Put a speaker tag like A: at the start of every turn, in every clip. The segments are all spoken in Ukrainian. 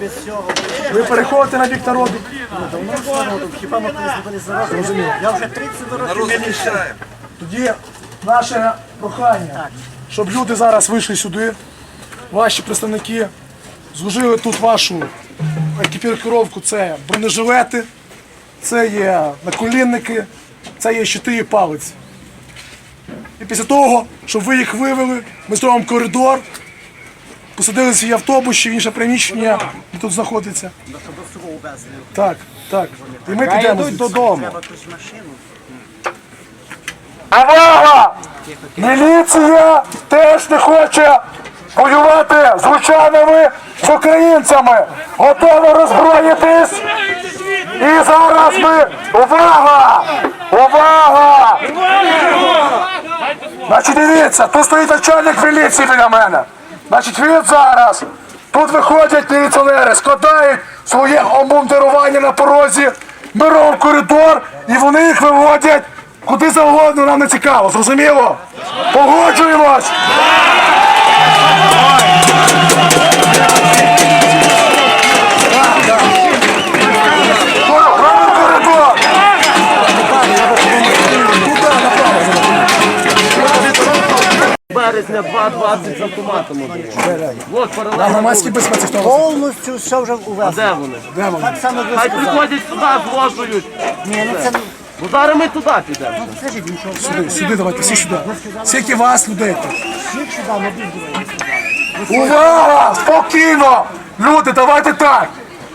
A: без цього.
B: Ви переходите на бік народу.
A: Давно з народом, хіба ми колись не були зараз? Я вже 30 років не мішаю.
B: Тоді наше прохання, щоб люди зараз вийшли сюди, ваші представники, зложили тут вашу екіпіровку, це бронежилети, це є наколінники, це є щити і палиці. І після того, щоб ви їх вивели, ми зробимо коридор, посадили свій автобус чи в інше приміщення, де тут знаходиться. Так, так. І ми підемо. звідси.
A: Треба.
B: Увага! Міліція теж не хоче воювати з лучанами, з українцями. Готова роззброїтись. І зараз ми. Увага! Увага! Значить, дивіться, тут стоїть начальник міліції біля мене. Значить, він зараз. Тут виходять міліціонери, складають своє обмундирування на порозі, ми робимо коридор, і вони їх виводять куди завгодно, нам не цікаво. Зрозуміло? Погоджуємось!
C: Березня 2.20 з автоматом. От
B: На
C: паралельно.
B: громадській безпеці хто?
A: Повністю все вже увезли.
C: Де вони?
B: Де вони?
A: Так само ви
C: Хай
A: сказали.
C: приходять сюди, зложують.
A: Ні, ну це...
C: Бо зараз ми туди підемо.
A: Скажіть, він?
B: Сюди, сюди давайте, всі сюди. Скільки вас людей тут?
A: Всіх сюди, мобіль
B: Увага! Спокійно! Люди, давайте так.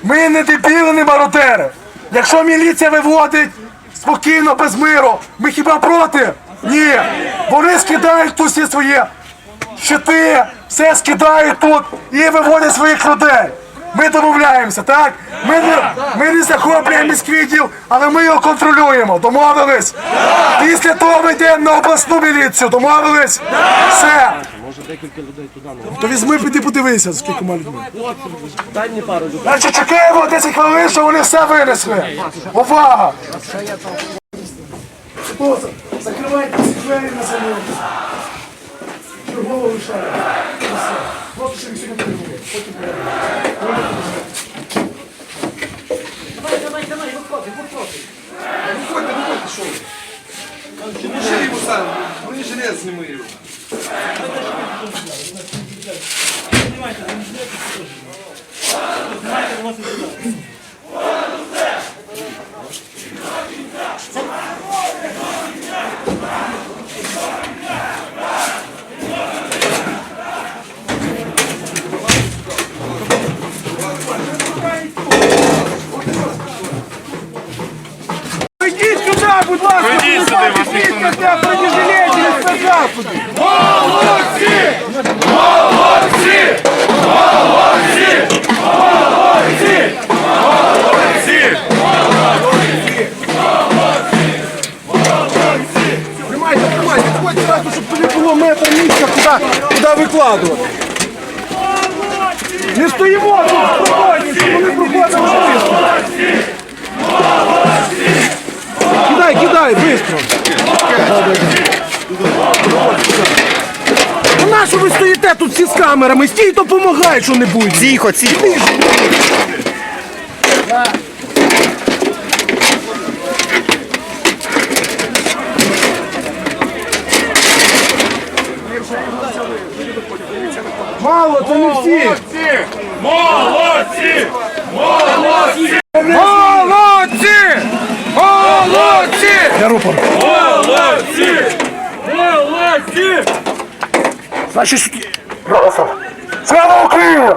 B: Ми не дебіли, не мародери. Якщо міліція виводить спокійно, без миру, ми хіба проти? Ні. Вони скидають тут всі свої щити, все скидають тут і виводять своїх людей. Ми домовляємося, так? Ми не, ми не захоплюємо міськвідділ, але ми його контролюємо. Домовились? Після того ми йдемо на обласну міліцію. Домовились? Все. То візьми, піди подивися, скільки людьми.
C: Людей.
B: Значить, чекаємо 10 хвилин, що вони все винесли. Увага! О, Закривайте ці двері на самому. Чергово лишає. Все. Хлопці, ще всі не перебули. Потім перебули.
A: Давай, давай, виходи, виходи.
D: Виходьте, виходьте, що ви? Поможи йому сам, бронежилет зніми його.
B: Ідіть ніхто не для бронежилетів і спецзаходів! Тримайте, тримайте, підходьте зразу, щоб тобі було метр місця, куди, куди викладувати. Не стоїмо тут спокійні, щоб вони проходили швидко. Кидай, кидай, быстро. Ну нащо ви стоїте тут всі з камерами? Стій, допомагай що-небудь. Тихо, тихо. Мало, це не всі.
E: Молодці! Молодці!
B: Молодці! Молодці! Я рупор.
E: Молодці! Молодці!
B: Значить. Слава Україні!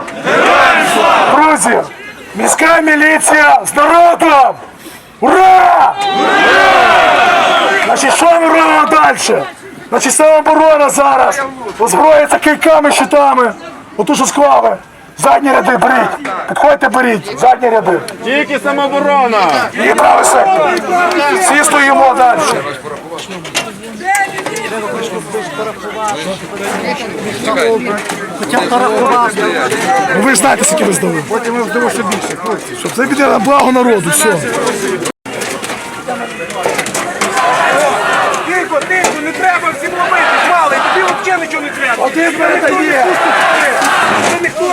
B: Друзі, міська міліція з народом! Ура! Значить, що ми робимо далі? Значить, самооборона зараз озброїться кийками, щитами. Оту що склали. Задні ряди беріть. Підходьте, беріть. Задні ряди.
E: Тільки самооборона!
B: І правий сектор. Всі стоїмо далі.
A: Хоча б порахувати.
B: Ну, ви ж знаєте, скільки ви здали. Потім ми вдамо ще більше, хлопці. Щоб це піде на благо народу, все.
E: Тихо, тихо, не треба всім ломити, мали, тобі взагалі нічого не треба.
B: Один передає.
E: Це ніхто